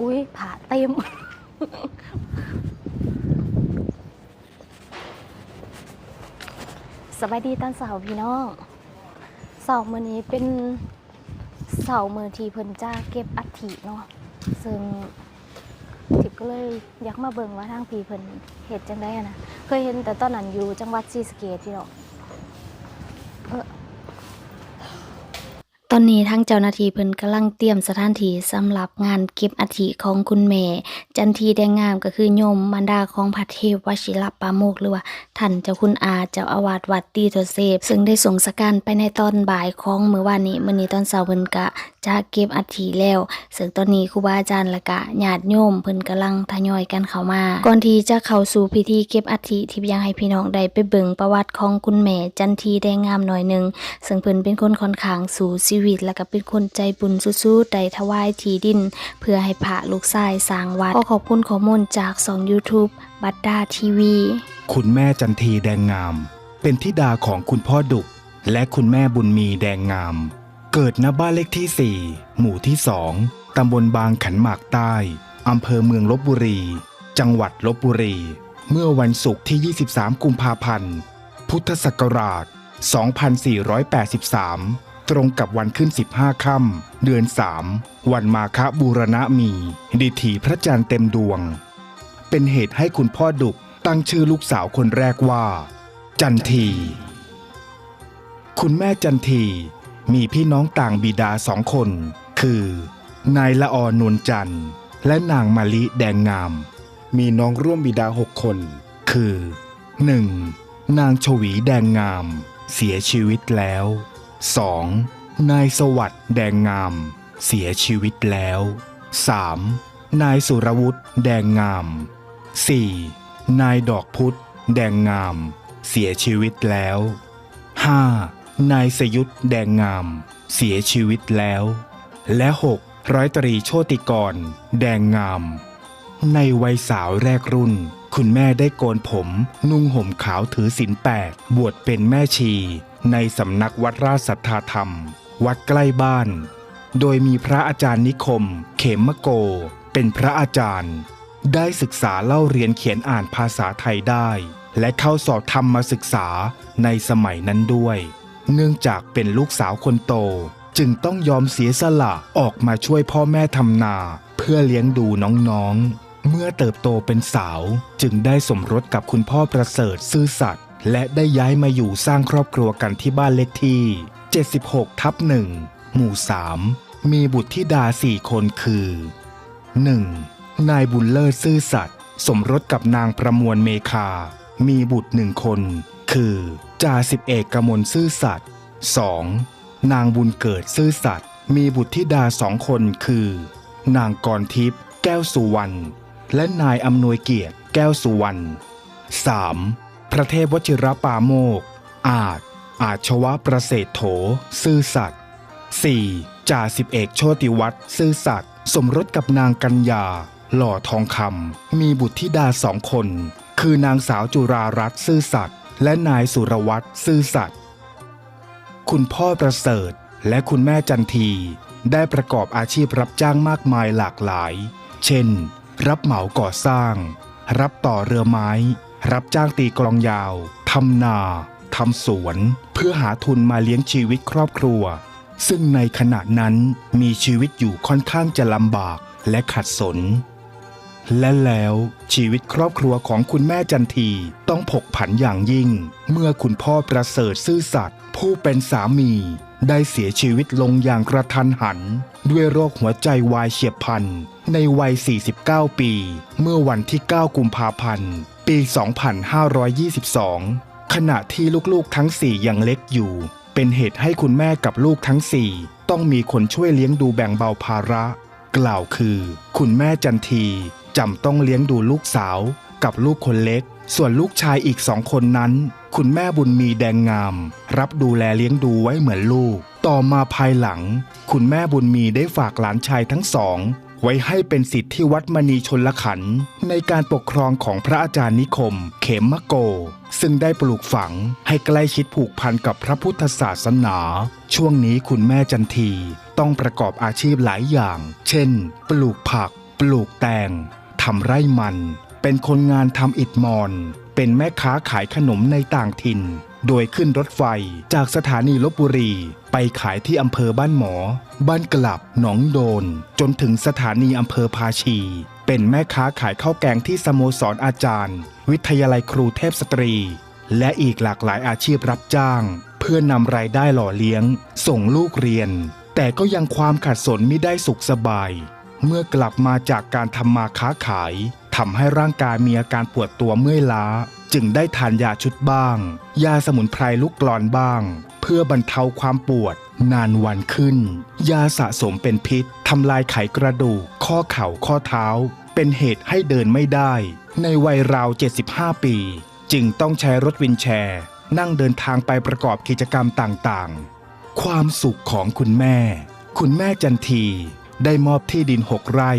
อุ้ยผ่าเต็ม สวัสดีตอนเสาร์พี่น้องเสาร์มื้อนี้เป็นเสาร์มื้อที่เพิ่นจ้าเก็บอัฐิเนาะซึ่งทิพย์ก็เลยอยากมาเบิ่งว่าทางพี่เพิ่นเฮ็ดจังไดอะนะ เคยเห็นแต่ตอนนั้นอยู่จังหวัดศรีสะเกษพี่น้องเออต อนนี้ทั้งเจ้าหน้าที่เพิ่นกำลังเตรียมสถานที่สำหรับงานเก็บอัฐิของคุณแม่ จันทีแดงงามก็คือโยมมารดาของพระเทพวชิรปาโมกหรือว่าท่านเจ้าคุณอาเจ้าอาวาสวัดตีโทเซฟซึ่งได้ส่งสการไปในตอนบ่ายของมื้อวานนี้มื้อนี้ตอนเช้าเพิ่นกะ จะเก็บอัฐิแล้วซึ่งตอนนี้ครูบาอาจารย์ละกะญาติโยมเพิ่นกำลังทยอยกันเข้ามา ก่อนที่จะเข้าสู่พิธีเก็บอัฐิที่ยากให้พี่น้องได้ไปเบิ่งประวัติของคุณแม่จันทีแดงงามหน่อยหนึ่งซึ่งเพิ่นเป็นคนค่อนข้างสู่ชีวิต และก็เป็นคนใจบุญสุดๆได้ถวายที่ดิน เพื่อให้พระลูกชายสร้างวัดขอขอบคุณข้อมูลจากสอง YouTube บัดดาทีวีคุณแม่จันทีแดงงาม เป็นธิดาของคุณพ่อดุกและคุณแม่บุญมีแดงงาม เกิดณบ้านเลขที่ 4 หมู่ที่ 2 ตำบลบางขันหมากใต้ อำเภอเมืองลบบุรี จังหวัดลบบุรี เมื่อวันศุกร์ที่ 23 กุมภาพันธ์ พุทธศักราช 2483 ตรงกับวันขึ้น 15 ค่ำ เดือน 3 วันมาฆบูรณะมี ดิถีพระจันทร์เต็มดวง เป็นเหตุให้คุณพ่อดุกตั้งชื่อลูกสาวคนแรกว่า จันที คุณแม่จันที มีพี่น้องต่างบิดาสองคน คือนายละออนวลจันทร์ และนางมะลิแดงงาม มีน้องร่วมบิดาหกคน คือ 1. นางชวีแดงงาม เสียชีวิตแล้ว 2. นายสวัสด์แดงงาม เสียชีวิตแล้ว 3. นายสุรวุฒิแดงงาม 4. นายดอกพุธแดงงาม เสียชีวิตแล้ว 5. นายสยุทธแดงงาม เสียชีวิตแล้ว และ 6. ร้อยตรีโชติกร แดงงาม ในวัยสาวแรกรุ่น คุณแม่ได้โกนผม นุ่งห่มขาวถือศีลแปดบวชเป็นแม่ชี ในสำนักวัดราชสัทธาธรรม วัดใกล้บ้าน โดยมีพระอาจารย์นิคม เขมโก เป็นพระอาจารย์ ได้ศึกษาเล่าเรียนเขียนอ่านภาษาไทยได้ และเข้าสอบธรรมมาศึกษาในสมัยนั้นด้วย เนื่องจากเป็นลูกสาวคนโต จึงต้องยอมเสียสละออกมาช่วยพ่อแม่ทำนา เพื่อเลี้ยงดูน้องๆ เมื่อเติบโตเป็นสาว จึงได้สมรสกับคุณพ่อประเสริฐซื่อสัตย์และได้ย้ายมาอยู่สร้างครอบครัวกันที่บ้านเลขที่ 76 ทับหนึ่งหมู่ 3 มีบุตรธิดาสี่คนคือ 1. นายบุญเลิศซื่อสัตย์สมรสกับนางประมวลเมคา มีบุตรหนึ่งคน คือ จ่าสิบเอกกมลซื่อสัตย์ 2. นางบุญเกิดซื่อสัตย์มีบุตรธิดาสองคนคือ นางกรทิพย์แก้วสุวรรณและนายอำนวยเกียรติแก้วสุวรรณ 3. พระเทพวชิรปาโมก อาจ อาชวะประเสริฐโถ ซื่อสัตย์ 4. จ่าสิบเอกโชติวัฒน์ซื่อสัตย์สมรสกับนางกัญญา หล่อทองคำมีบุตรธิดาสองคน คือนางสาวจุรารัตน์ซื่อสัตย์ และนายสุรวัตรซื่อสัตย์คุณพ่อประเสริฐและคุณแม่จันทีได้ประกอบอาชีพรับจ้างมากมายหลากหลาย เช่น รับเหมาก่อสร้าง รับต่อเรือไม้ รับจ้างตีกลองยาว ทำนาทำสวน เพื่อหาทุนมาเลี้ยงชีวิตครอบครัว ซึ่งในขณะนั้นมีชีวิตอยู่ค่อนข้างจะลำบากและขัดสน และแล้วชีวิตครอบครัวของคุณแม่จันทีต้องผกผันอย่างยิ่ง เมื่อคุณพ่อประเสริฐซื่อสัตย์ผู้เป็นสามี ได้เสียชีวิตลงอย่างกระทันหัน ด้วยโรคหัวใจวายเฉียบพลันในวัย 49 ปี เมื่อวันที่ 9 กุมภาพันธ์ ปี 2522 ขณะที่ลูกๆทั้ง 4 ยังเล็กอยู่ เป็นเหตุให้คุณแม่กับลูกทั้ง 4 ต้องมีคนช่วยเลี้ยงดูแบ่งเบาภาระ กล่าวคือ คุณแม่จันทีจำต้องเลี้ยงดูลูกสาวกับลูกคนเล็ก ส่วนลูกชายอีกสองคนนั้น คุณแม่บุญมีแดงงาม รับดูแลเลี้ยงดูไว้เหมือนลูก ต่อมาภายหลัง คุณแม่บุญมีได้ฝากหลานชายทั้งสอง ไว้ให้เป็นสิทธิที่วัดมณีชนละขัน ในการปกครองของพระอาจารย์นิคม เขมมโก ซึ่งได้ปลูกฝังให้ใกล้ชิดผูกพันกับพระพุทธศาสนา ช่วงนี้คุณแม่จันทีต้องประกอบอาชีพหลายอย่าง เช่น ปลูกผัก ปลูกแตงทำไร่มัน เป็นคนงานทำอิฐมอนเป็นแม่ค้าขายขนมในต่างถิ่น โดยขึ้นรถไฟจากสถานีลบบุรี ไปขายที่อำเภอบ้านหมอ บ้านกลับ หนองโดน จนถึงสถานีอำเภอภาชี เป็นแม่ค้าขายข้าวแกงที่สโมสรอาจารย์ วิทยาลัยครูเทพสตรี และอีกหลากหลายอาชีพรับจ้าง เพื่อนำรายได้หล่อเลี้ยง ส่งลูกเรียน แต่ก็ยังความขัดสนไม่ได้สุขสบาย เมื่อกลับมาจากการทำมาค้าขายทำให้ร่างกายมีอาการปวดตัวเมื่อยล้า จึงได้ทานยาชุดบ้าง ยาสมุนไพรลูกกลอนบ้าง เพื่อบรรเทาความปวด นานวันขึ้น ยาสะสมเป็นพิษทำลายไขกระดูก ข้อเข่าข้อเท้า เป็นเหตุให้เดินไม่ได้ ในวัยราว 75 ปี จึงต้องใช้รถวินแชร์ นั่งเดินทางไปประกอบกิจกรรมต่างๆ ความสุขของคุณแม่ คุณแม่จันที ได้มอบที่ดินหกไร่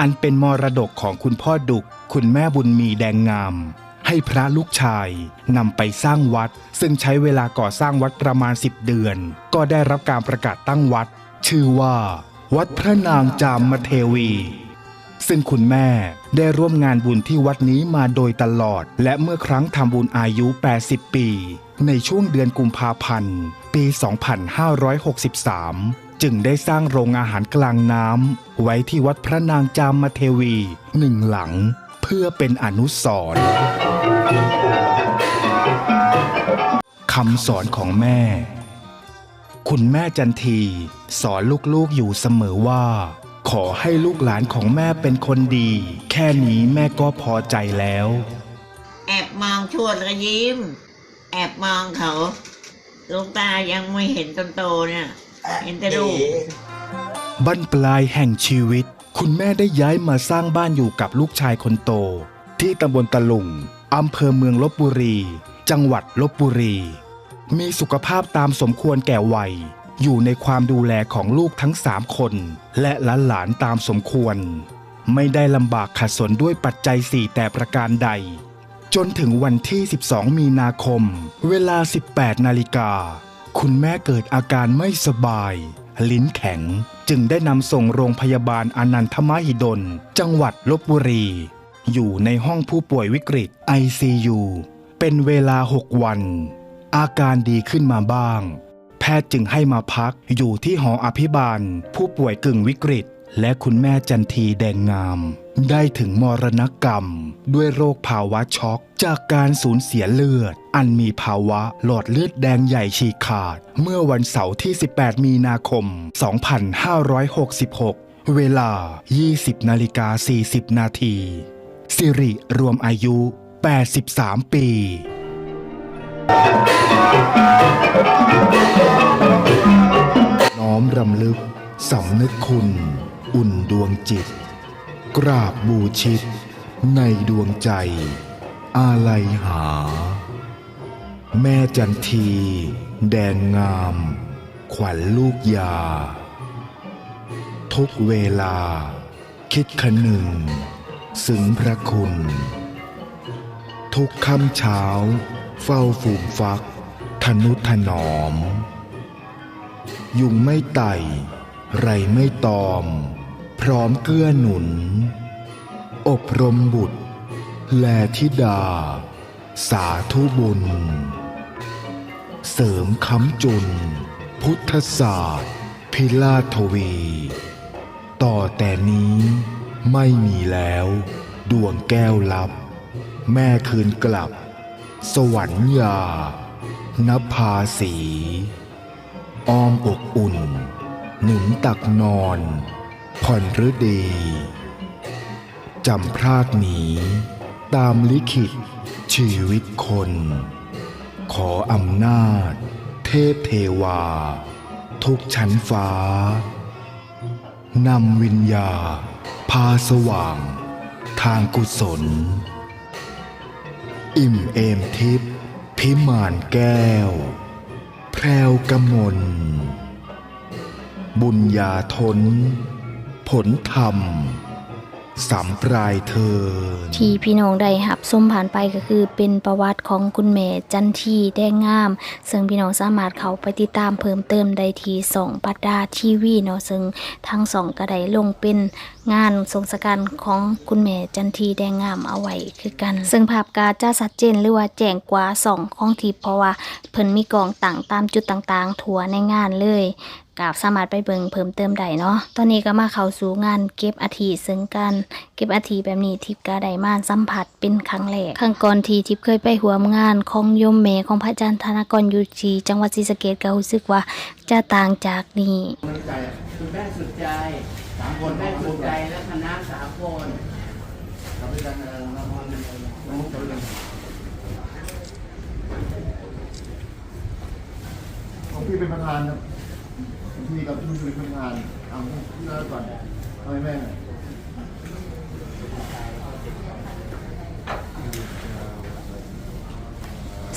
อันเป็นมรดกของคุณพ่อดุก คุณแม่บุญมีแดงงาม ให้พระลูกชายนำไปสร้างวัด ซึ่งใช้เวลาก่อสร้างวัดประมาณ 10 เดือน ก็ได้รับการประกาศตั้งวัด ชื่อว่า วัดพระนางจามเทวี ซึ่งคุณแม่ได้ร่วมงานบุญที่วัดนี้มาโดยตลอด และเมื่อครั้งทำบุญอายุ 80 ปี ในช่วงเดือนกุมภาพันธ์ ปี 2563 จึงได้สร้างโรงอาหารกลางน้ำไว้ที่วัดพระนางจามเทวีหนึ่งหลัง เพื่อเป็นอนุสรณ์คำสอนของแม่ คุณแม่จันทีสอนลูกๆอยู่เสมอว่า ขอให้ลูกหลานของแม่เป็นคนดี แค่นี้แม่ก็พอใจแล้ว แอบมองชวดแล้วก็ยิ้ม แอบมองเขาลูกตายังไม่เห็นตนโตเนี่ย เห็นแต่ลูกบั้นปลายแห่งชีวิต คุณแม่ได้ย้ายมาสร้างบ้านอยู่กับลูกชายคนโต ที่ตำบลตะลุงอำเภอเมืองลบบุรี จังหวัดลบบุรี มีสุขภาพตามสมควรแก่วัย อยู่ในความดูแลของลูกทั้งสามคน และหลานๆตามสมควร ไม่ได้ลำบากขัดสนด้วยปัจจัยสี่แต่ประการใด จนถึงวันที่ 12 มีนาคม เวลา 18 นาฬิกา คุณแม่เกิดอาการไม่สบาย ลิ้นแข็งจึงได้นำส่งโรงพยาบาลอนันทมหิดล จังหวัดลบบุรี อยู่ในห้องผู้ป่วยวิกฤต ICU เป็นเวลา 6 วัน อาการดีขึ้นมาบ้าง แพทย์จึงให้มาพักอยู่ที่หออภิบาล ผู้ป่วยกึ่งวิกฤต และคุณแม่จันทีแดงงาม ได้ถึงมรณกรรม ด้วยโรคภาวะช็อก จากการสูญเสียเลือด อันมีภาวะหลอดเลือดแดงใหญ่ฉีกขาด เมื่อวันเสาร์ที่ 18 มีนาคม 2566 เวลา 20นาฬิกา40 นาทีสิริรวมอายุ 83 ปีน้อมรำลึกสำนึกคุณ อุ่นดวงจิต กราบบูชิต ในดวงใจ อาลัยหา แม่จันที แดงงาม ขวัญลูกยา ทุกเวลา คิดขนึงซึ้งพระคุณ ทุกค่ำเช้า เฝ้าฝูงฟัก ทนุถนอม ยุงไม่ไต่ ไรไม่ตอม พร้อมเกื้อหนุน อบรมบุตร แลธิดา สาธุบุญ เสริมคำจุน พุทธศาสตร์ พิลาทวี ต่อแต่นี้ไม่มีแล้วดวงแก้วลับ แม่คืนกลับ สวรรค์ยานภาสีอ้อมอกอุ่น หนุนตักนอน ผ่อนฤดีจำพลาดหนี ตามลิขิต ชีวิตคน ขออำนาจ เทพเทวา ทุกชั้นฟ้านำวิญญา พาสว่าง ทางกุศล อิ่มเอมทิพย์พิมานแก้ว แพรวกมลบุญญาทน ผลธรรมสำปรายเทินที่พี่น้องได้หับส้มผ่านไปก็คือเป็นประวัติของคุณแม่จันทีแดงงาม ซึ่งพี่น้องสามารถเขาไปติดตามเพิ่มเติมได้ที่สองปัดดาทีวีเนาะซึ่งทั้งสองก็ไดลงเป็นงานทรงสการของคุณแม่จันทีแดงงามเอาไว้คือกัน ซึ่งภาพกาจะชัดเจนหรือว่าแจ้งกว่าสองของทิพย์เพราะว่าเพิ่นมีกองต่างตามจุดต่างๆทั่วในงานเลย กับสามารถไปเบิงเพิ่มเติมได้เนาะ ตอนนี้ก็มาเข้าสู่งานเก็บอาทิซึ่งการเก็บอาทิแบบนี้ทิพย์ก็ได้มาสัมผัสเป็นครั้งแรก ครั้งก่อนที่ทิพย์เคยไปหัวมงานของโยมแม่ของพระอาจารย์ธนกรอยู่ที่จังหวัดศรีสะเกษก็รู้สึกว่าจะต่างจากนี้คุณแม่สุดใจสามคนแม่สุดใจและคณะสามคนเราไปกันนะน้ำมันน้ำมันตัวเองของพี่เป็นประธานครับ คุยกับผู้บริหาระธานเอาพี่เลิกก่อนเอาให้แม่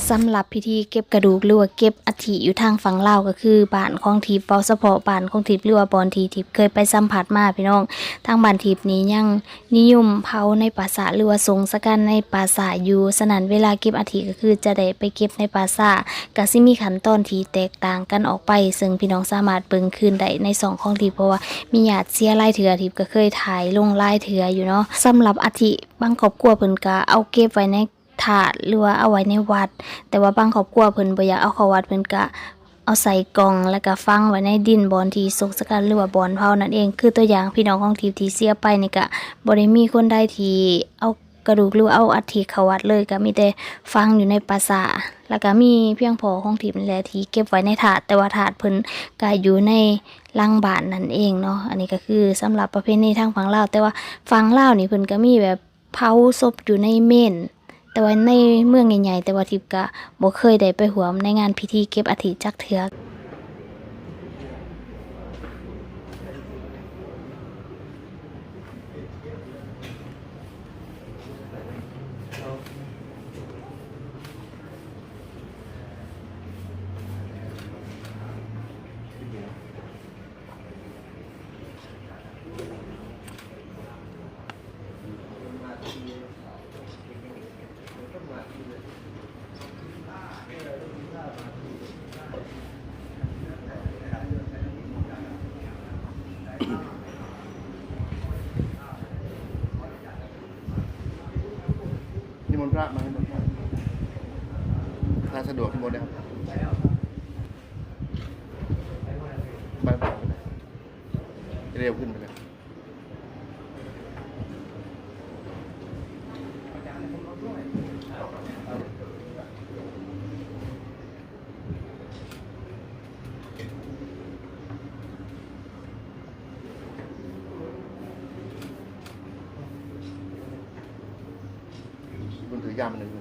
สำหรับพิธีเก็บกระดูกหรือว่าเก็บอัฐิอยู่ทางฝั่งลาวก็คือบ้านของทิพย์เปาเฉพาะบ้านของทิพย์หรือว่าบอนทีทิพย์เคยไปสัมผัสมาพี่น้อง ทางบ้านทิพย์นี้ยังนิยมเผาในปราสาทหรือว่าสงสกันในปราสาทอยู่สนันเวลาเก็บอัฐิก็คือจะได้ไปเก็บในปราสาทก็สิมีขั้นตอนที่แตกต่างกันออกไป ซึ่งพี่น้องสามารถเบิ่งคืนได้ในสองของทิพย์เพราะว่ามีญาติเสียหลายเถือทิพย์ก็เคยถ่ายลงหลายเถืออยู่เนาะสำหรับอัฐิบางครอบครัวเพิ่นก็เอาเก็บไว้ใน ถาดหรือว่าเอาไว้ในวัด แต่ว่าบางครอบครัวเพิ่นบ่อยากเอาเข้าวัดเพิ่นก็เอาใส่กล่องแล้วก็ฝังไว้ในดินบอนที่สุกสกันหรือว่าบอนเผานั่นเอง คือตัวอย่างพี่น้องของทีมที่เสียไปนี่ก็บ่ได้มีคนใดที่เอากระดูกหรือเอาอัฐิเข้าวัดเลยก็มีแต่ฝังอยู่ในปราสาทแล้วก็มีเพียงพอของทีมนั่นแหละที่เก็บไว้ในถาดแต่ว่าถาดเพิ่นก็อยู่ในลังบานนั่นเองเนาะอันนี้ก็คือสำหรับประเพณีทางฝั่งลาวแต่ว่าฝั่งลาวนี่เพิ่นก็มีแบบเผาศพอยู่ในเมน แต่ว่าในเมืองใหญ่ๆแต่ว่าทิพย์ก็บ่เคยได้ไปร่วมในงานพิธีเก็บอัฐิจักเทือ นิมนต์พระมาให้หมดครับถ้า สะดวกนิมนต์นะครับไปไปไปเลยเร็วขึ้นไปเลยคุณถือยามหนึ่ง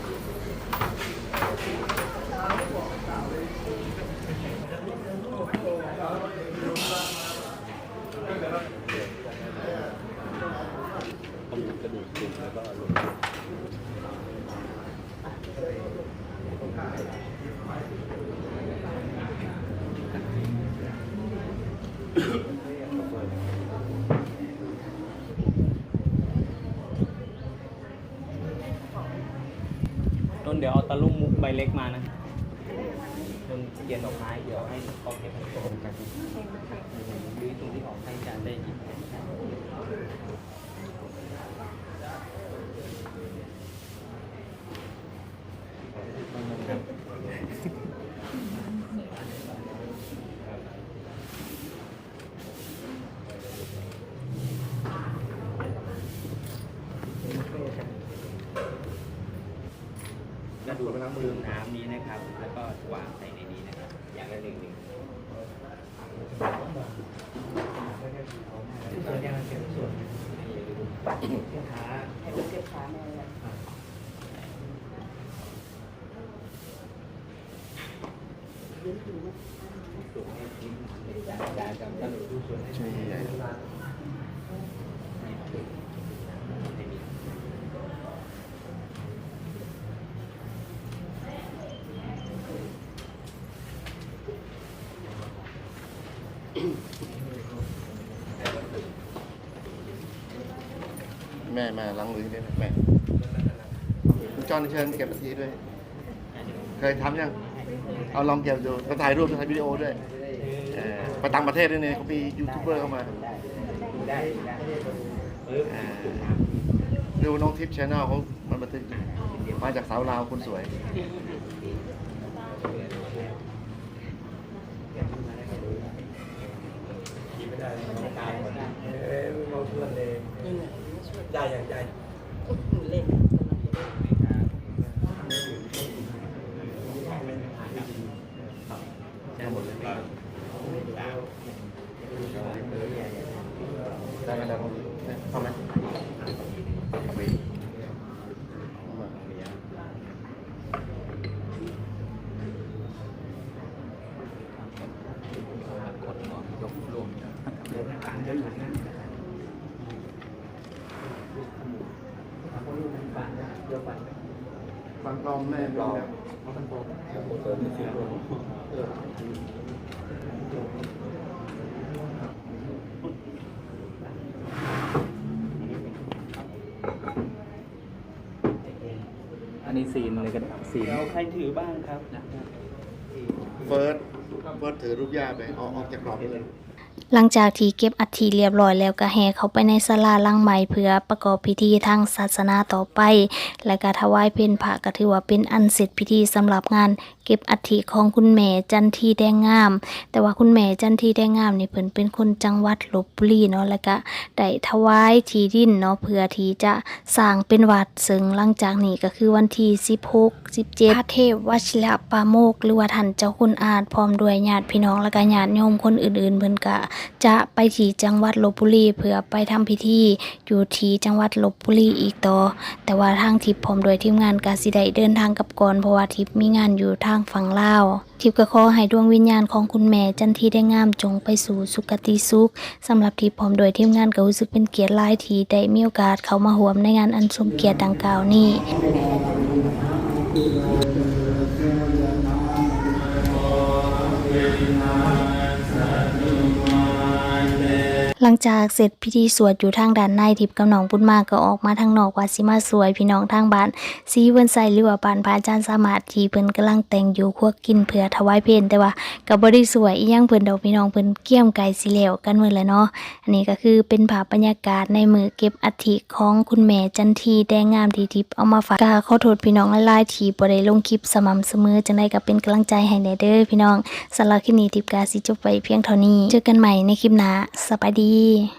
ยวเอาตะลุ่มมุกใบเล็กมานะต้นเกียนดอกไม้เดี๋ยวให้เขาเก็บให้ตรงกันดูตรงที่ออกให้อาจารย์ได้หยิบ ก็ดูดื่มน้ำนี้นะครับ แล้วก็วางใส่ในนี้นะครับ อย่างละหนึ่งหนึ่งตัวนี้มันเป็นส่วนขาให้มันเก็บขาแม่สูงให้ทิ้งได้จำท่านดูส่วนให้ใหญ่ แม่มาล้างมือด้วยนะแม่คุณจอนเชิญเก็บนาทีด้วย เคยทำยัง เอาลองเก็บดูแล้วถ่ายรูปถ่ายวิดีโอด้วยเอ่อไปต่างประเทศด้วยเนี่ยเขามียูทูบเบอร์เข้ามาได้ได้ปึ๊บอ่าดูน้องทิพย์ชแนลเขามันบันทึกมาจากสาวลาวคนสวย จะหมดเลยครับ ได้ไหมได้ไหมเข้าไหมเอาไปเอามา กดหัวยกรวม ฟังกลอมแม่กลอมอันนี้ซีนอะไรกันซีนเราใครถือบ้างครับ เฟิร์สเฟิร์สถือรูปยาไปเอาออกจากกรอบไปเลย หลังจากที่เก็บอัฐิเรียบร้อยแล้วก็แห่เขาไปในศาลาล่างใหม่เพื่อประกอบพิธีทางศาสนาต่อไป และก็ถวายเพลพระก็ถือว่าเป็นอันเสร็จพิธีสำหรับงาน ก็บอัฐิของคุณแม่จันทีแดงงาม แต่ว่าคุณแม่จันทีแดงงามนี่เพิ่นเป็นคนจังหวัดลบบุรีเนาะแล้วก็ได้ถวายที่ดินเนาะเพื่อที่จะสร้างเป็นวัดซึ่งหลังจากนี้ก็คือวันที่16 17พระเทพวชิระปาโมกหรือว่าท่านเจ้าคุณอาจพร้อมด้วยญาติพี่น้องและก็ญาติโยมคนอื่นๆเพิ่นก็จะไปที่จังหวัดลบบุรีเพื่อไปทำพิธีอยู่ที่จังหวัดลบบุรีอีกต่อ แต่ว่าทางทิพย์พร้อมด้วยทีมงานก็สิได้เดินทางกลับก่อนเพราะว่าทิพย์มีงานอยู่ทางฝั่งลาวทิพย์ก็ขอให้ดวงวิญญาณของคุณแม่จันทีได้งามจงไปสู่สุคติสุขสำหรับทิพย์พร้อมโดยทีมงานก็รู้สึกเป็นเกียรติหลายที่ได้มีโอกาสเข้ามาห่วมในงานอันสมเกียรติดังกล่าวนี้ หลังจากเสร็จพิธีสวดอยู่ทางด้านในทิพย์กับน้องบุญมากก็ออกมาทางนอกว่าสิมาสวยพี่น้องทางบ้านซีเวินใส่หรือว่าบ้านพระอาจารย์สมารถที่เพิ่นกำลังแต่งอยู่ครัวกินเพื่อถวายเพลแต่ว่าก็บ่ได้สวยอีหยังเพิ่นดอกพี่น้องเพิ่นเกี่ยมไก่สิแล้วกันมื้อแล้วเนาะอันนี้ก็คือเป็นภาพบรรยากาศในมือเก็บอัฐิของคุณแม่จันทีแดงงามที่ทิพย์เอามาฝากก็ขอโทษพี่น้องหลายๆที่บ่ได้ลงคลิปสม่ำเสมอจังไดก็เป็นกำลังใจให้แน่เด้อพี่น้องสำหรับคลิปนี้ทิพย์ก็สิจบไว้เพียงเท่านี้เจอกันใหม่ในคลิปหน้าสบายดี一